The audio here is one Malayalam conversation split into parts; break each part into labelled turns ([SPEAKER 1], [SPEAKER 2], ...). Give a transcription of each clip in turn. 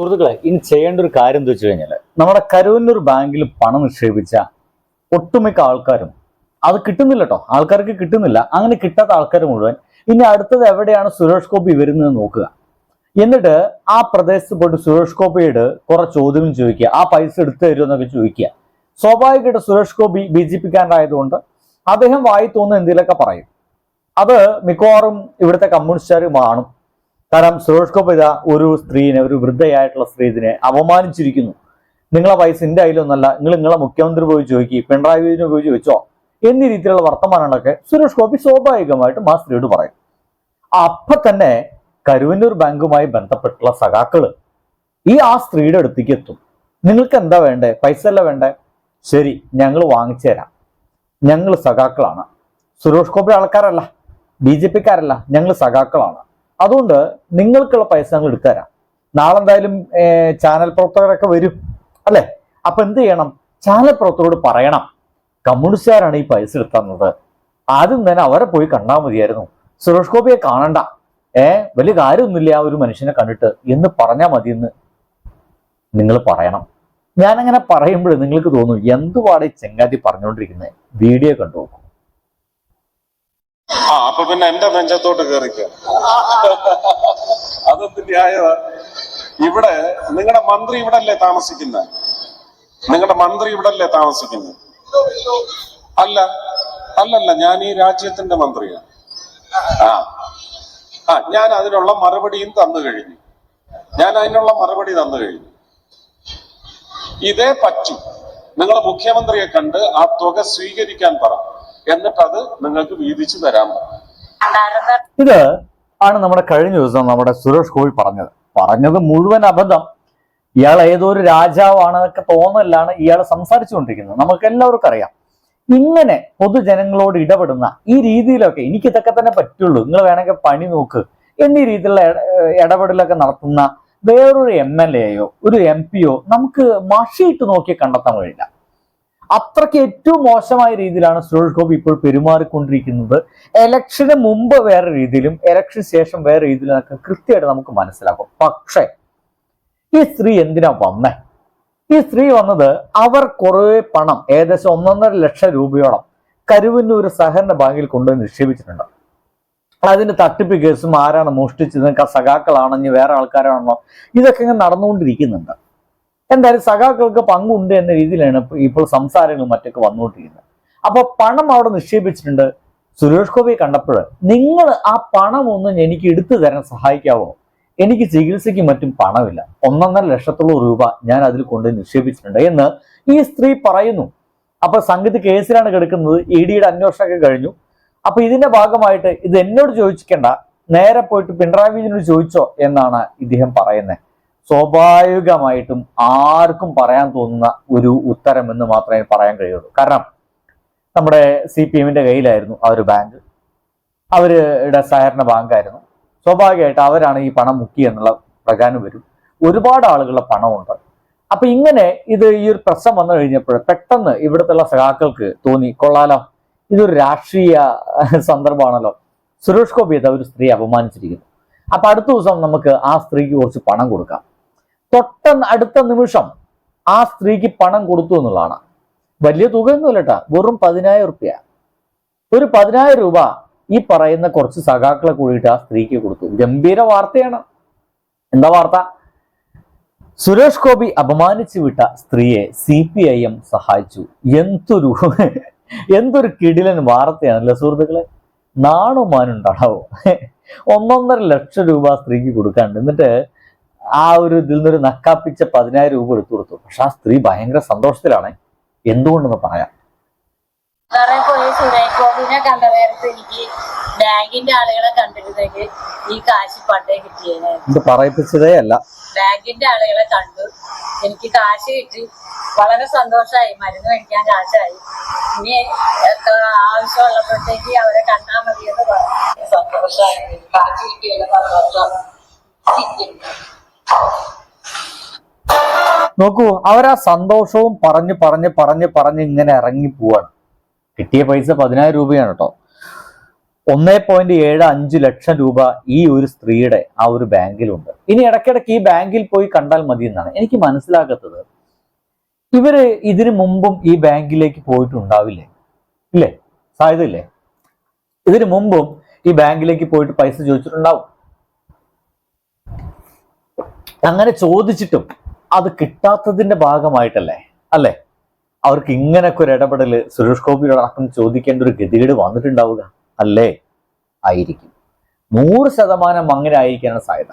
[SPEAKER 1] സുഹൃത്തുക്കളെ ഇനി ചെയ്യേണ്ട ഒരു കാര്യം എന്താ വെച്ച് കഴിഞ്ഞാൽ നമ്മുടെ കരുവന്നൂർ ബാങ്കിൽ പണം നിക്ഷേപിച്ച ഒട്ടുമിക്ക ആൾക്കാരും അത് കിട്ടുന്നില്ല കേട്ടോ ആൾക്കാർക്ക് കിട്ടുന്നില്ല. അങ്ങനെ കിട്ടാത്ത ആൾക്കാർ മുഴുവൻ ഇനി അടുത്തത് എവിടെയാണ് സുരേഷ് ഗോപി വരുന്നത് നോക്കുക. എന്നിട്ട് ആ പ്രദേശത്ത് പോയിട്ട് സുരേഷ് ഗോപിയോട് കുറെ ചോദ്യം ചോദിക്കുക. ആ പൈസ എടുത്തു തരുമോ എന്നൊക്കെ ചോദിക്കുക. സ്വാഭാവികമായിട്ട് സുരേഷ് ഗോപി ബി ജെ പിക്കാരനായതുകൊണ്ട് അദ്ദേഹം വായി തോന്നുന്ന എന്തെങ്കിലുമൊക്കെ പറയും. അത് മിക്കവാറും ഇവിടുത്തെ കമ്മ്യൂണിസ്റ്റുകാർ കാണും കാരണം സുരേഷ് ഒരു സ്ത്രീനെ ഒരു വൃദ്ധയായിട്ടുള്ള സ്ത്രീതിനെ അപമാനിച്ചിരിക്കുന്നു. നിങ്ങളെ വയസ്സ് എന്റെ അതിലൊന്നല്ല നിങ്ങൾ നിങ്ങളെ മുഖ്യമന്ത്രി പോയി ചോദിക്കുക പിണറായി വിജയനെ പോയി ചോദിച്ചോ? എന്നീ രീതിയിലുള്ള വർത്തമാനങ്ങളൊക്കെ സുരേഷ് ഗോപി സ്വാഭാവികമായിട്ടും ആ സ്ത്രീയോട് പറയും. അപ്പൊ തന്നെ കരുവന്നൂർ ബാങ്കുമായി ബന്ധപ്പെട്ടുള്ള സഖാക്കൾ ഈ ആ സ്ത്രീയുടെ അടുത്തേക്ക് എത്തും. നിങ്ങൾക്ക് എന്താ വേണ്ടേ? പൈസ അല്ല വേണ്ടേ? ശരി ഞങ്ങൾ വാങ്ങിച്ചു തരാം. ഞങ്ങൾ സഖാക്കളാണ്. സുരേഷ് ഗോപി ആൾക്കാരല്ല ബി ജെ പിക്കാരല്ല ഞങ്ങൾ സഖാക്കളാണ്. അതുകൊണ്ട് നിങ്ങൾക്കുള്ള പൈസ ഞങ്ങൾ എടുത്തുതരാം. നാളെ എന്തായാലും ചാനൽ പ്രവർത്തകരൊക്കെ വരും അല്ലെ? അപ്പൊ എന്ത് ചെയ്യണം? ചാനൽ പ്രവർത്തകരോട് പറയണം. കമ്മ്യൂണിസ്റ്റുകാരാണ് ഈ പൈസ എടുത്തന്നത് ആദ്യം തന്നെ അവരെ പോയി കണ്ടാൽ മതിയായിരുന്നു. സുരേഷ് ഗോപിയെ കാണണ്ട. ഏ വലിയ കാര്യമൊന്നുമില്ല ആ ഒരു മനുഷ്യനെ കണ്ടിട്ട്. എന്ന് പറഞ്ഞാൽ മതിയെന്ന് നിങ്ങൾ പറയണം. ഞാനങ്ങനെ പറയുമ്പോൾ നിങ്ങൾക്ക് തോന്നും എന്തുപാടെ ഈ ചെങ്ങാതി പറഞ്ഞുകൊണ്ടിരിക്കുന്നത്? വീഡിയോ കണ്ടു നോക്കൂ.
[SPEAKER 2] ആ അപ്പൊ പിന്നെ എന്റെ നെഞ്ചത്തോട്ട് കയറിക്ക അതെന്ത് ന്യായമാ. ഇവിടെ നിങ്ങളുടെ മന്ത്രി ഇവിടെ അല്ലേ താമസിക്കുന്നത് നിങ്ങളുടെ മന്ത്രി ഇവിടെ അല്ലേ താമസിക്കുന്നത് അല്ല അല്ലല്ല ഞാൻ ഈ രാജ്യത്തിന്റെ മന്ത്രിയാണ് ആ ആ ഞാൻ അതിനുള്ള മറുപടിയും തന്നു കഴിഞ്ഞു. ഞാൻ അതിനുള്ള മറുപടി തന്നു കഴിഞ്ഞു. ഇതേ പറ്റൂ. നിങ്ങൾ മുഖ്യമന്ത്രിയെ കണ്ട് ആ തുക സ്വീകരിക്കാൻ പറ. എന്നിട്ട് അത് നിങ്ങൾക്ക് വീതിച്ചു തരാൻ
[SPEAKER 1] ഇത് ആണ് നമ്മുടെ കഴിഞ്ഞ ദിവസം നമ്മുടെ സുരേഷ് ഗോപി പറഞ്ഞത്. പറഞ്ഞത് മുഴുവൻ അബദ്ധം. ഇയാൾ ഏതോ ഒരു രാജാവാണെന്നൊക്കെ തോന്നലാണ് ഇയാൾ സംസാരിച്ചുകൊണ്ടിരിക്കുന്നത്. നമുക്ക് എല്ലാവർക്കും അറിയാം. ഇങ്ങനെ പൊതുജനങ്ങളോട് ഇടപെടുന്ന ഈ രീതിയിലൊക്കെ എനിക്ക് ഇതൊക്കെ തന്നെ പറ്റുള്ളൂ. നിങ്ങൾ വേണമെങ്കിൽ പണി നോക്ക്. എന്നീ രീതിയിലുള്ള ഇട- ഇടപെടലൊക്കെ നടത്തുന്ന വേറൊരു എം എൽ എയോ ഒരു എം പിയോ നമുക്ക് മഷിയിട്ട് നോക്കി കണ്ടെത്താൻ കഴിയില്ല. അത്രയ്ക്ക് ഏറ്റവും മോശമായ രീതിയിലാണ് സുരേഷ് ഗോപി ഇപ്പോൾ പെരുമാറിക്കൊണ്ടിരിക്കുന്നത്. എലക്ഷന് മുമ്പ് വേറെ രീതിയിലും എലക്ഷന് ശേഷം വേറെ രീതിയിലും കൃത്യമായിട്ട് നമുക്ക് മനസ്സിലാക്കും. പക്ഷേ ഈ സ്ത്രീ എന്തിനാ വന്നേ? ഈ സ്ത്രീ വന്നത് അവർ കുറേ പണം ഏകദേശം ഒന്നൊന്നര ലക്ഷം രൂപയോളം കരുവന്നൂർ സഹകരണ ബാങ്കിൽ കൊണ്ടുപോയി നിക്ഷേപിച്ചിട്ടുണ്ട്. അതിന്റെ തട്ടിപ്പ് കേസും ആരാണ് മോഷ്ടിച്ചത് സഖാക്കളാണെങ്കിൽ വേറെ ആൾക്കാരാണെന്നോ ഇതൊക്കെ ഇങ്ങനെ നടന്നുകൊണ്ടിരിക്കുന്നുണ്ട്. എന്തായാലും സഖാക്കൾക്ക് പങ്കുണ്ട് എന്ന രീതിയിലാണ് ഇപ്പോൾ സംസാരങ്ങളും മറ്റൊക്കെ വന്നുകൊണ്ടിരിക്കുന്നത്. അപ്പോൾ പണം അവിടെ നിക്ഷേപിച്ചിട്ടുണ്ട്. സുരേഷ് ഗോപിയെ കണ്ടപ്പോൾ നിങ്ങൾ ആ പണം ഒന്നും എനിക്ക് എടുത്തു തരാൻ സഹായിക്കാവോ? എനിക്ക് ചികിത്സയ്ക്ക് മറ്റും പണമില്ല. ഒന്നൊന്നര ലക്ഷത്തോളം രൂപ ഞാൻ അതിൽ കൊണ്ട് നിക്ഷേപിച്ചിട്ടുണ്ട് എന്ന് ഈ സ്ത്രീ പറയുന്നു. അപ്പൊ സംഗതി കേസിലാണ് കിടക്കുന്നത്. ഇ ഡിയുടെ അന്വേഷണമൊക്കെ കഴിഞ്ഞു. അപ്പൊ ഇതിന്റെ ഭാഗമായിട്ട് ഇത് എന്നോട് ചോദിച്ചിക്കേണ്ട നേരെ പോയിട്ട് പിണറായി വിജയനോട് ചോദിച്ചോ എന്നാണ് ഇദ്ദേഹം പറയുന്നത്. സ്വാഭാവികമായിട്ടും ആർക്കും പറയാൻ തോന്നുന്ന ഒരു ഉത്തരം എന്ന് മാത്രമേ പറയാൻ കഴിയുള്ളൂ. കാരണം നമ്മുടെ സി പി എമ്മിന്റെ കയ്യിലായിരുന്നു ആ ഒരു ബാങ്ക് അവരുടെ സഹകരണ ബാങ്കായിരുന്നു സ്വാഭാവികമായിട്ട് അവരാണ് ഈ പണം മുക്കി എന്നുള്ള പ്രകാരം വരും. ഒരുപാട് ആളുകളുടെ പണമുണ്ട്. അപ്പൊ ഇങ്ങനെ ഇത് ഈ ഒരു പ്രശ്നം വന്നു കഴിഞ്ഞപ്പോൾ പെട്ടെന്ന് ഇവിടുത്തെ സഖാക്കൾക്ക് തോന്നി കൊള്ളാലോ ഇതൊരു രാഷ്ട്രീയ സന്ദർഭമാണല്ലോ. സുരേഷ് ഗോപി ഒരു സ്ത്രീ അപമാനിച്ചിരിക്കുന്നു. അപ്പൊ അടുത്ത ദിവസം നമുക്ക് ആ സ്ത്രീക്ക് കുറച്ച് പണം കൊടുക്കാം. തൊട്ട അടുത്ത നിമിഷം ആ സ്ത്രീക്ക് പണം കൊടുത്തു എന്നുള്ളതാണ്. വലിയ തുകയൊന്നുമില്ല കേട്ടാ വെറും പതിനായിരം റുപ്യ ഒരു പതിനായിരം രൂപ ഈ പറയുന്ന കുറച്ച് സഖാക്കളെ കൂടിയിട്ട് ആ സ്ത്രീക്ക് കൊടുത്തു. ഗംഭീര വാർത്തയാണ്. എന്താ വാർത്ത? സുരേഷ് ഗോപി അപമാനിച്ചു വിട്ട സ്ത്രീയെ സി പി ഐ എം സഹായിച്ചു. എന്തൊരു എന്തൊരു കിടിലൻ വാർത്തയാണല്ലേ സുഹൃത്തുക്കളെ? നാണുമാനുണ്ടാവോ ഒന്നൊന്നര ലക്ഷം രൂപ സ്ത്രീക്ക് കൊടുക്കാണ്ട്. എന്നിട്ട് ആ ഒരു ഇതിൽ നിന്നൊരു നക്കാപ്പിച്ച പതിനായിരം രൂപ എടുത്തു കൊടുത്തു. പക്ഷെ ആ സ്ത്രീ ഭയങ്കര സന്തോഷത്തിലാണ്. എന്തുകൊണ്ടെന്ന് പറയാം.
[SPEAKER 3] സാറേ പോയി സുരേഷ് ഗോപിനെ കണ്ട നേരത്ത് എനിക്ക് ബാങ്കിന്റെ ആളുകളെ കണ്ടിരുന്നെങ്കിൽ ഈ കാശ് പണ്ടേ
[SPEAKER 1] ഇത് പറയിപ്പിച്ചതേ അല്ല.
[SPEAKER 3] ബാങ്കിന്റെ ആളുകളെ കണ്ടു. എനിക്ക് കാശ് കിട്ടി. വളരെ സന്തോഷമായി മരുന്ന് മേടിക്കാൻ കാശായി. ഇനി എത്ര ആവശ്യമുള്ളപ്പോഴത്തേക്ക് അവരെ കണ്ടാൽ മതിയെന്ന് പറഞ്ഞു. സന്തോഷമായി കാശ് കിട്ടിയല്ലോ സന്തോഷം
[SPEAKER 1] നോക്കൂ അവരാ സന്തോഷവും പറഞ്ഞ് പറഞ്ഞ് പറഞ്ഞ് പറഞ്ഞ് ഇങ്ങനെ ഇറങ്ങി പോവാണ്. കിട്ടിയ പൈസ പതിനായിരം രൂപയാണ് കേട്ടോ ഒന്നേ പോയിന്റ് ഏഴ് അഞ്ച് ലക്ഷം രൂപ ഈ ഒരു സ്ത്രീയുടെ ആ ഒരു ബാങ്കിലുണ്ട്. ഇനി ഇടയ്ക്കിടയ്ക്ക് ഈ ബാങ്കിൽ പോയി കണ്ടാൽ മതി എന്നാണ് എനിക്ക് മനസ്സിലാകാത്തത്. ഇവർ ഇതിനു മുമ്പും ഈ ബാങ്കിലേക്ക് പോയിട്ടുണ്ടാവില്ലേ? ഇല്ലേ? സാധ്യത ഇല്ലേ ഇതിനു മുമ്പും ഈ ബാങ്കിലേക്ക് പോയിട്ട് പൈസ ചോദിച്ചിട്ടുണ്ടാവും. അങ്ങനെ ചോദിച്ചിട്ടും അത് കിട്ടാത്തതിന്റെ ഭാഗമായിട്ടല്ലേ? അല്ലേ? അവർക്ക് ഇങ്ങനൊക്കെ ഒരു ഇടപെടൽ സുരേഷ് ഗോപിയോടക്കം ചോദിക്കേണ്ട ഒരു ഗതികേട് വന്നിട്ടുണ്ടാവുക? അല്ലേ? ആയിരിക്കും. നൂറ് ശതമാനം അങ്ങനെ ആയിരിക്കാനാണ് സാധ്യത.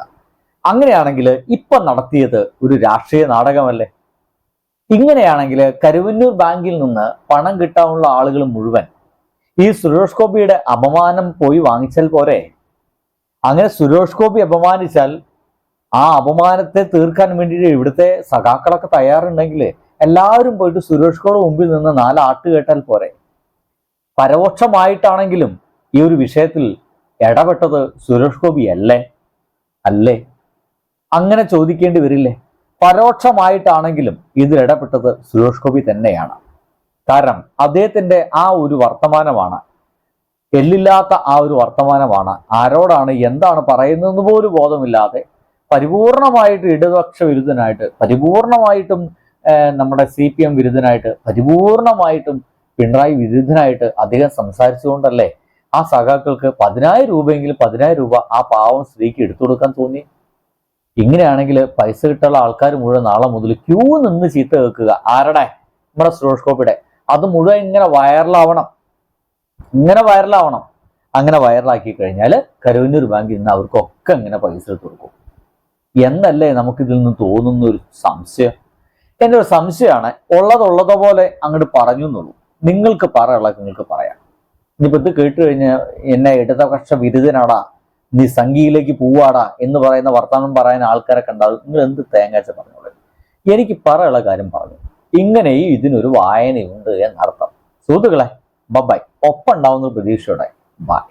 [SPEAKER 1] അങ്ങനെയാണെങ്കിൽ ഇപ്പം നടത്തിയത് ഒരു രാഷ്ട്രീയ നാടകമല്ലേ? ഇങ്ങനെയാണെങ്കിൽ കരുവന്നൂർ ബാങ്കിൽ നിന്ന് പണം കിട്ടാനുള്ള ആളുകൾ മുഴുവൻ ഈ സുരേഷ് ഗോപിയുടെ അപമാനം പോയി വാങ്ങിച്ചാൽ പോരെ? അങ്ങനെ സുരേഷ് ഗോപി അപമാനിച്ചാൽ ആ അപമാനത്തെ തീർക്കാൻ വേണ്ടിയിട്ട് ഇവിടുത്തെ സഖാക്കളൊക്കെ തയ്യാറുണ്ടെങ്കിൽ എല്ലാവരും പോയിട്ട് സുരേഷ് മുമ്പിൽ നിന്ന് നാല് ആട്ട് കേട്ടാൽ പോരെ. പരോക്ഷമായിട്ടാണെങ്കിലും ഈ ഒരു വിഷയത്തിൽ ഇടപെട്ടത് സുരേഷ് ഗോപി അല്ലേ? അല്ലേ? അങ്ങനെ ചോദിക്കേണ്ടി വരില്ലേ? പരോക്ഷമായിട്ടാണെങ്കിലും ഇതിൽ ഇടപെട്ടത് സുരേഷ് ഗോപി തന്നെയാണ്. കാരണം അദ്ദേഹത്തിന്റെ ആ ഒരു വർത്തമാനമാണ് എല്ലില്ലാത്ത ആ ഒരു വർത്തമാനമാണ്. ആരോടാണ് എന്താണ് പറയുന്നതെന്ന് പോലും ബോധമില്ലാതെ പരിപൂർണമായിട്ട് ഇടതുപക്ഷ വിരുദ്ധനായിട്ട് പരിപൂർണമായിട്ടും നമ്മുടെ സി പി എം വിരുദ്ധനായിട്ട് പരിപൂർണമായിട്ടും പിണറായി വിരുദ്ധനായിട്ട് അദ്ദേഹം സംസാരിച്ചുകൊണ്ടല്ലേ? ആ സഖാക്കൾക്ക് പതിനായിരം രൂപയെങ്കിലും പതിനായിരം രൂപ ആ പാവം സ്ത്രീക്ക് എടുത്തു കൊടുക്കാൻ തോന്നി. ഇങ്ങനെയാണെങ്കിൽ പൈസ കിട്ടാനുള്ള ആൾക്കാർ മുഴുവൻ നാളെ മുതൽ ക്യൂ നിന്ന് ചീത്ത കേൾക്കുക. ആരുടെ? നമ്മുടെ സുരേഷ് അത് മുഴുവൻ ഇങ്ങനെ വൈറലാവണം. ഇങ്ങനെ വൈറലാവണം. അങ്ങനെ വൈറലാക്കി കഴിഞ്ഞാൽ കരുവന്നൂർ ബാങ്കിൽ നിന്ന് അവർക്കൊക്കെ ഇങ്ങനെ പൈസ എടുത്തു കൊടുക്കും. എന്നല്ലേ നമുക്കിതിൽ നിന്ന് തോന്നുന്ന ഒരു സംശയം? എന്റെ ഒരു സംശയമാണ് ഉള്ളതുള്ളത് പോലെ അങ്ങോട്ട് പറഞ്ഞു എന്നുള്ളൂ നിങ്ങൾക്ക് പറയാനുള്ള നിങ്ങൾക്ക് പറയാം. ഇനിയിപ്പോൾ ഇത് കേട്ട് കഴിഞ്ഞാൽ എന്നെ ഇടതുപക്ഷ വിരുദ്ധനാടാ നീ സംഘിയിലേക്ക് പോവാടാ എന്ന് പറയുന്ന വർത്തമാനം പറയുന്ന ആൾക്കാരെ കണ്ടാൽ നിങ്ങൾ എന്ത് തേങ്ങാച്ച പറഞ്ഞോളൂ. എനിക്ക് പറയാനുള്ള കാര്യം പറഞ്ഞു. ഇങ്ങനെയും ഇതിനൊരു വായനയുണ്ട് എന്നർത്ഥം. സുഹൃത്തുക്കളെ ബബായ് ഒപ്പം ഉണ്ടാവുന്ന പ്രതീക്ഷയോടെ ബൈ